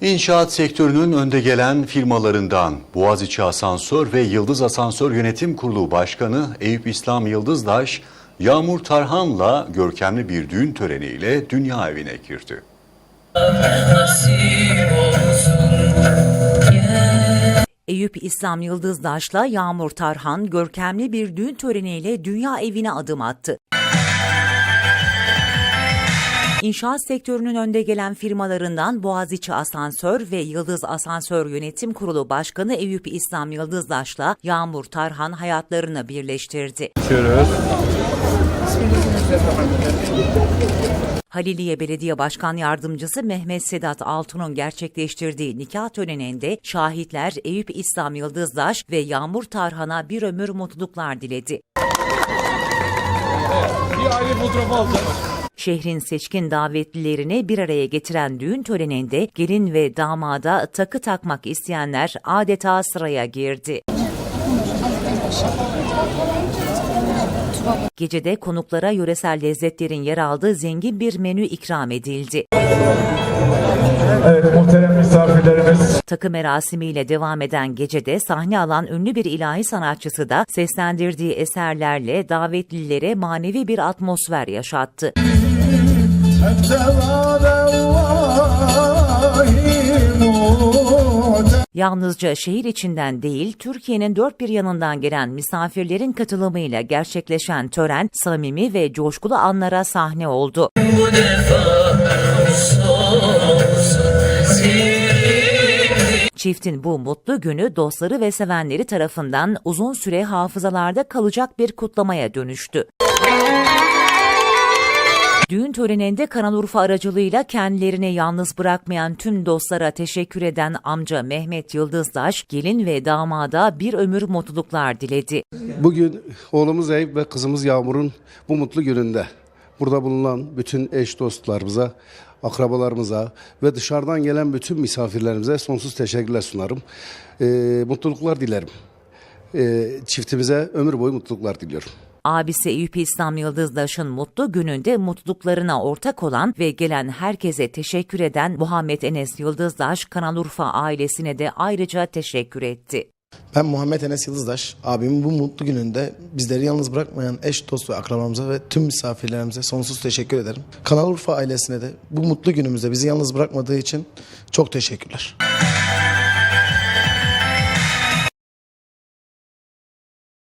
İnşaat sektörünün önde gelen firmalarından Boğaziçi Asansör ve Yıldız Asansör Yönetim Kurulu Başkanı Eyüp İslam Yıldızdaş, Yağmur Tarhan'la görkemli bir düğün töreniyle dünya evine girdi. Eyüp İslam Yıldızdaş'la Yağmur Tarhan görkemli bir düğün töreniyle dünya evine adım attı. İnşaat sektörünün önde gelen firmalarından Boğaziçi Asansör ve Yıldız Asansör Yönetim Kurulu Başkanı Eyüp İslam Yıldızdaş'la Yağmur Tarhan hayatlarını birleştirdi. Haliliye Belediye Başkan Yardımcısı Mehmet Sedat Altun'un gerçekleştirdiği nikah töreninde şahitler Eyüp İslam Yıldızdaş ve Yağmur Tarhan'a bir ömür mutluluklar diledi. Bir aile fotoğrafı alacağım. Şehrin seçkin davetlilerini bir araya getiren düğün töreninde gelin ve damada takı takmak isteyenler adeta sıraya girdi. Gecede konuklara yöresel lezzetlerin yer aldığı zengin bir menü ikram edildi. Evet muhterem misafirlerimiz Takı merasimiyle devam eden gecede sahne alan ünlü bir ilahi sanatçısı da seslendirdiği eserlerle davetlilere manevi bir atmosfer yaşattı. Yalnızca şehir içinden değil, Türkiye'nin dört bir yanından gelen misafirlerin katılımıyla gerçekleşen tören samimi ve coşkulu anlara sahne oldu. Çiftin bu mutlu günü dostları ve sevenleri tarafından uzun süre hafızalarda kalacak bir kutlamaya dönüştü. Düğün töreninde Kanal Urfa aracılığıyla kendilerini yalnız bırakmayan tüm dostlara teşekkür eden amca Mehmet Yıldızdaş, gelin ve damada bir ömür mutluluklar diledi. Bugün oğlumuz Eyüp ve kızımız Yağmur'un bu mutlu gününde burada bulunan bütün eş dostlarımıza, akrabalarımıza ve dışarıdan gelen bütün misafirlerimize sonsuz teşekkürler sunarım. Ee, mutluluklar dilerim. Ee, çiftimize ömür boyu mutluluklar diliyorum. Abisi Eyüp İslam Yıldızdaş'ın mutlu gününde mutluluklarına ortak olan ve gelen herkese teşekkür eden Muhammed Enes Yıldızdaş, Kanal Urfa ailesine de ayrıca teşekkür etti. Ben Muhammed Enes Yıldızdaş. Abimin bu mutlu gününde bizleri yalnız bırakmayan eş, dost ve akrabamıza ve tüm misafirlerimize sonsuz teşekkür ederim. Kanal Urfa ailesine de bu mutlu günümüzde bizi yalnız bırakmadığı için çok teşekkürler.